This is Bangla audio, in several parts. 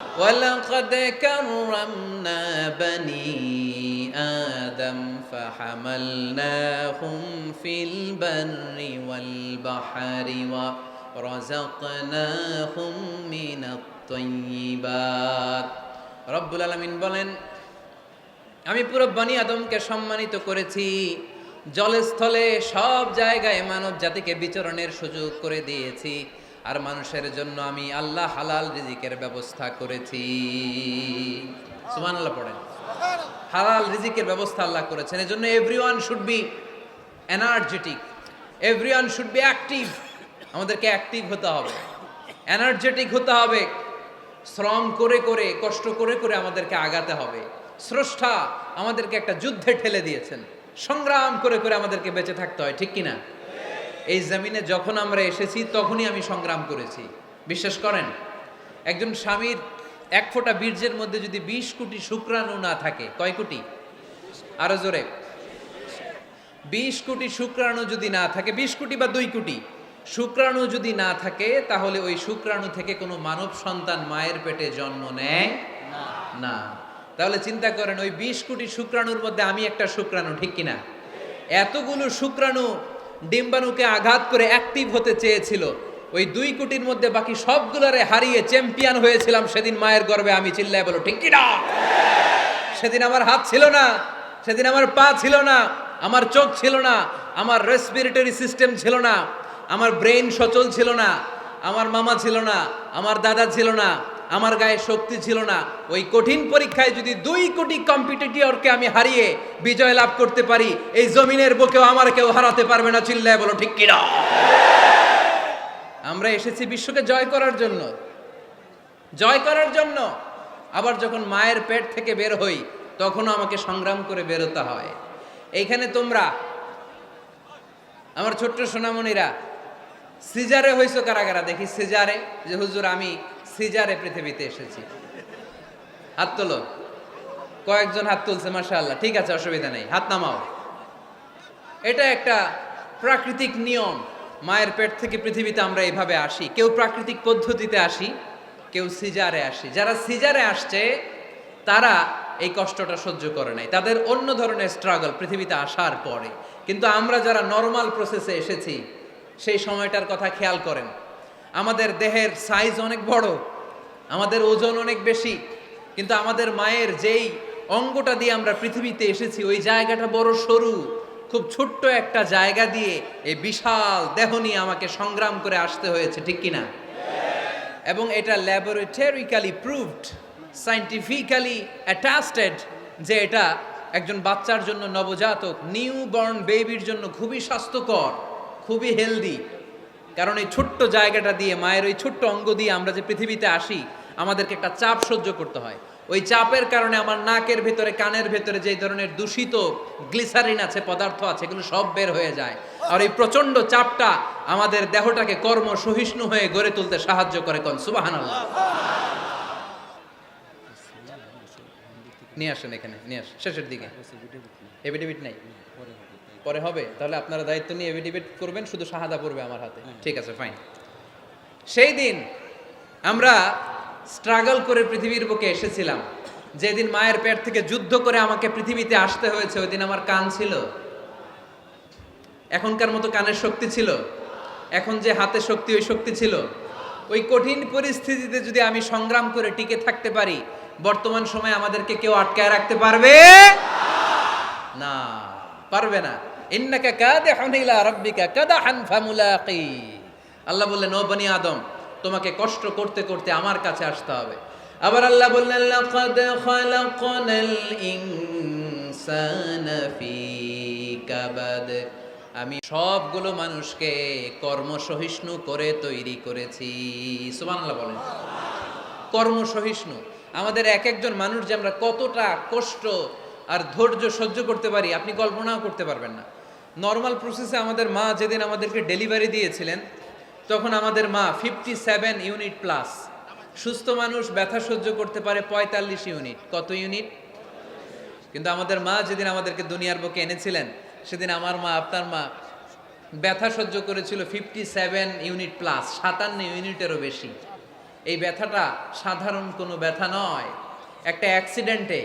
ولقد كرمنا بني آدم فحملناهم في البر والبحر ورزقناهم من الطيبات رب العالمين বলেন আমি পুরো বনি আদমকে সম্মানিত করেছি জলে স্থলে সব জায়গায় মানব জাতিকে বিচরণের সুযোগ করে দিয়েছি আর মানুষের জন্য আমি আল্লাহ হালাল রিজিকের ব্যবস্থা করেছি। সুবহানাল্লাহ পড়েন। হালাল রিজিকের ব্যবস্থা আল্লাহ করেছেন। এজন্য everyone should be energetic everyone should be active আমাদেরকে অ্যাক্টিভ হতে হবে। এনার্জেটিক হতে হবে। শ্রম করে করে, কষ্ট করে করে আমাদেরকে আগাতে হবে। স্রষ্টা আমাদেরকে একটা যুদ্ধে ঠেলে দিয়েছেন। সংগ্রাম করে করে আমাদেরকে বেঁচে থাকতে হয়, ঠিক কিনা? এই জমিনে যখন আমরা এসেছি, তখনই আমি সংগ্রাম করেছি। বিশ্বাস করেন? একজন স্বামীর এক ফোঁটা বীর্যের মধ্যে যদি বিশ কোটি শুক্রাণু না থাকে, কয় কোটি? আরও জোরে। বিশ কোটি শুক্রাণু যদি না থাকে, বিশ কোটি বা দুই কোটি, শুক্রাণু যদি না থাকে, তাহলে ওই শুক্রাণু থেকে কোনো মানব সন্তান মায়ের পেটে জন্ম নেয় না। তাহলে চিন্তা করেন, ওই বিশ কোটি শুক্রাণুর মধ্যে আমি একটা শুক্রাণু, ঠিক কিনা? এতগুলো শুক্রাণু ডিম্বাণুকে আঘাত করে অ্যাক্টিভ হতে চেয়েছিল। ওই দুই কোটির মধ্যে বাকি সবগুলোরে হারিয়ে চ্যাম্পিয়ন হয়েছিলাম সেদিন মায়ের গর্বে। আমি চিল্লায় বলো ঠিক কিনা? সেদিন আমার হাত ছিল না, সেদিন আমার পা ছিল না, আমার চোখ ছিল না, আমার রেসপিরেটরি সিস্টেম ছিল না, আমার ব্রেন সচল ছিল না, আমার মামা ছিল না, আমার দাদা ছিল না আমার গায়ে শক্তি ছিল না। ওই কঠিন পরীক্ষায় যদি দুই কোটি কম্পিটিটরকে আমি হারিয়ে বিজয় লাভ করতে পারি, এই জমিনের বুকেও আমার কেউ হারাতে পারবে না, চিল্লায় বলো, ঠিক কিনা? আমরা এসেছি বিশ্বকে জয় করার জন্য। জয় করার জন্য। আবার যখন মায়ের পেট থেকে বের হই, তখনও আমাকে সংগ্রাম করে বেরোতে হয়। এইখানে তোমরা, আমার ছোট্ট সোনামণিরা, সিজারে হইছো কারা কারা দেখি সিজারে? যে হুজুর আমি সিজারে পৃথিবীতে এসেছি। হাত তোলো। কয়েকজন হাত তুলছে মাসা ঠিক আছে, অসুবিধা নেই। হাত নামাও। এটা একটা প্রাকৃতিক নিয়ম। মায়ের পেট থেকে পৃথিবীতে আমরা এইভাবে আসি। কেউ প্রাকৃতিক পদ্ধতিতে আসি, কেউ সিজারে আসি। যারা সিজারে আসছে, তারা এই কষ্টটা সহ্য করে নাই। তাদের অন্য ধরনের স্ট্রাগল পৃথিবীতে আসার পরে। কিন্তু আমরা যারা নর্মাল প্রসেসে এসেছি, সেই সময়টার কথা খেয়াল করেন। আমাদের দেহের সাইজ অনেক বড়, আমাদের ওজন অনেক বেশি, কিন্তু আমাদের মায়ের যেই অঙ্গটা দিয়ে আমরা পৃথিবীতে এসেছি, ওই জায়গাটা বড় সরু, খুব ছোট্ট একটা জায়গা দিয়ে এই বিশাল দেহ নিয়ে আমাকে সংগ্রাম করে আসতে হয়েছে, ঠিক কিনা? এবং এটা ল্যাবরেটরিক্যালি প্রুভড সাইন্টিফিক্যালি অ্যাটাস্টেড যে এটা একজন বাচ্চার জন্য নবজাতক নিউ বর্ন বেবির জন্য খুবই স্বাস্থ্যকর, খুবই হেলদি কারণ এই ছোট্ট জায়গাটা দিয়ে মায়ের ওই ছোট্ট অঙ্গ দিয়ে আমরা যে পৃথিবীতে আসি আমাদেরকে একটা চাপ সহ্য করতে হয়। ওই চাপের কারণে আমার নাকের ভেতরে কানের ভেতরে যে ধরনের দূষিত গ্লিসারিন আছে পদার্থ আছে এগুলো সব বের হয়ে যায়। আর এই প্রচণ্ড চাপটা আমাদের দেহটাকে কর্ম সহিষ্ণু হয়ে গড়ে তুলতে সাহায্য করে কোন? সুবাহান নিয়ে আসেন এখানে নিয়ে আসেন। শেষের দিকে। এভিডেভিট নাই। পরে হবে তাহলে আপনারা দায়িত্ব নিয়ে এভিডেভিট করবেন শুধু শাহাদা পড়বে আমার হাতে। ঠিক আছে ফাইন সেই দিন আমরা স্ট্রাগল করে পৃথিবীর বুকে এসেছিলাম। যেদিন মায়ের পেট থেকে যুদ্ধ করে আমাকে পৃথিবীতে আসতে হয়েছে ওই দিন আমার কান ছিল। এখনকার মতো কানের শক্তি ছিল। এখন যে হাতে শক্তি ওই শক্তি ছিল। ওই কঠিন পরিস্থিতিতে যদি আমি সংগ্রাম করে টিকে থাকতে পারি বর্তমান সময়ে আমাদেরকে কেউ আটকায় রাখতে পারবে? না পারবে না। আল্লাহ বললেন, ও বনি আদম, তোমাকে কষ্ট করতে করতে আমার কাছে আসতে হবে। আবার আল্লাহ বললেন আমি সবগুলো মানুষকে কর্মসহিষ্ণু করে তৈরি করেছি। সুবহানাল্লাহ বলেন। কর্মসহিষ্ণু। আমাদের এক একজন মানুষ যে আমরা কতটা কষ্ট আর ধৈর্য সহ্য করতে পারি, আপনি কল্পনাও করতে পারবেন না। নর্মাল প্রসেসে আমাদের মা যেদিন আমাদেরকে ডেলিভারি দিয়েছিলেন, তখন আমাদের মা ফিফটি সেভেন ইউনিট প্লাস সুস্থ মানুষ, ব্যথা সহ্য করতে পারে পঁয়তাল্লিশ ইউনিট কত ইউনিট কিন্তু আমাদের মা যেদিন আমাদেরকে দুনিয়ার বুকে এনেছিলেন, সেদিন আমার মা, আপনার মা ব্যথা সহ্য করেছিল ফিফটি সেভেন ইউনিট প্লাস সাতান্ন ইউনিটেরও বেশি। এই ব্যথাটা সাধারণ কোনো ব্যথা নয়। একটা অ্যাক্সিডেন্টে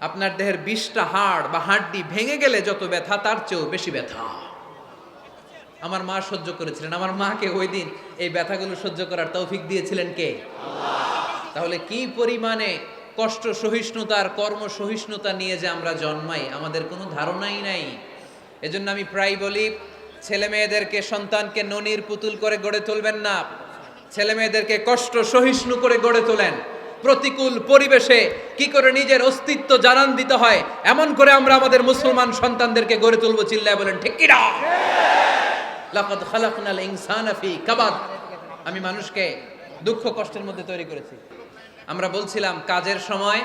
আপনার দেহের বিশটা হাড় বা হাড্ডি ভেঙে গেলে যত ব্যথা তার চেয়েও বেশি ব্যথা। আমার মা সহ্য করেছিলেন। আমার মাকে ওই দিন এই ব্যথাগুলো সহ্য করার তৌফিক দিয়েছিলেন কে? তাহলে কি পরিমাণে কষ্ট সহিষ্ণুতার কর্ম সহিষ্ণুতা নিয়ে যে আমরা জন্মাই আমাদের কোনো ধারণাই নাই। এজন্য আমি প্রায় বলি ছেলে মেয়েদেরকে সন্তানকে ননির পুতুল করে গড়ে তুলবেন না। ছেলে মেয়েদেরকে কষ্ট সহিষ্ণু করে গড়ে তোলেন। প্রতিকূল পরিবেশে কি করে নিজের অস্তিত্ব জানান দিতে হয়, এমন করে আমরা আমাদের মুসলমান সন্তানদেরকে গড়ে তুলবো চিল্লায় বলেন, ঠিক কাবাদ। আমি মানুষকে দুঃখ কষ্টের মধ্যে তৈরি করেছি। আমরা বলছিলাম, কাজের সময়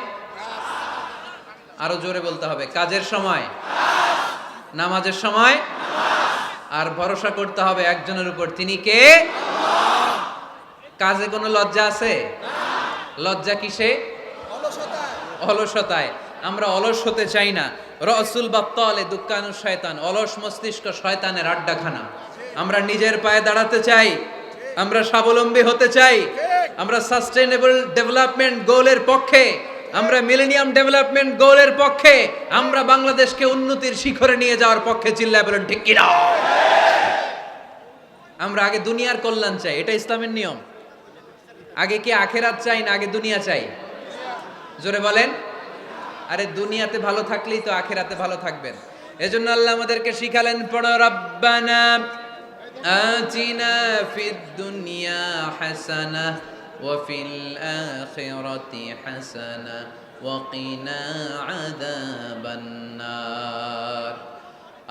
আরও জোরে বলতে হবে, কাজের সময়, নামাজের সময়, আর ভরসা করতে হবে একজনের উপর। তিনি কে? কাজে কোনো লজ্জা আছে? লজ্জা কিসে? অলসতায়। আমরা অলস হতে চাই না। রসুল বাপ্তলে দুঃখানু শয়তান, অলস মস্তিষ্ক শয়তানের আড্ডাখানা। আমরা নিজের পায়ে দাঁড়াতে চাই। আমরা স্বাবলম্বী হতে চাই। আমরা সাস্টেনেবল ডেভেলপমেন্ট গোলের পক্ষে। আমরা মিলেনিয়াম ডেভেলপমেন্ট গোলের পক্ষে। আমরা বাংলাদেশকে উন্নতির শিখরে নিয়ে যাওয়ার পক্ষে, চিল্লায় বলেন, ঠিক কিনা? আমরা আগে দুনিয়ার কল্যাণ চাই। এটা ইসলামের নিয়ম। আগে কি আখেরাত চাই না আগে দুনিয়া চাই? জোরে বলেন। আরে দুনিয়াতে ভালো থাকলেই তো আখেরাতে ভালো থাকবেন। এজন্য আল্লাহ আমাদেরকে শিখালেন, পড়ো, রব্বানা আতিনা ফিদ দুনিয়া হাসানা ওয়া ফিল আখিরাতি হাসানা ওয়া কিনা আযাবান নার।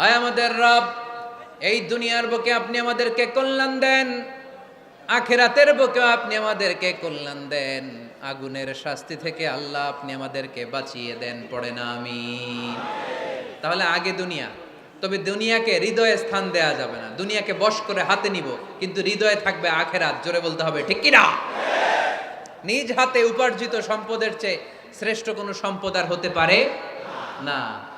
আয় আমাদের রব, এই দুনিয়ার বুকে আপনি আমাদেরকে কল্যাণ দেন। আখেরাতের বুকেও আপনি আমাদেরকে কল্যাণ দেন। আগুনের শাস্তি থেকে আল্লাহ আপনি আমাদেরকে বাঁচিয়ে দেন, পড়ে না আমি তাহলে আগে দুনিয়া। তবে দুনিয়াকে হৃদয়ে স্থান দেয়া যাবে না। দুনিয়াকে বশ করে হাতে নিব, কিন্তু হৃদয়ে থাকবে আখেরাত, জোরে বলতে হবে, ঠিক কিনা? নিজ হাতে উপার্জিত সম্পদের চেয়ে শ্রেষ্ঠ কোনো সম্পদ আর হতে পারে না।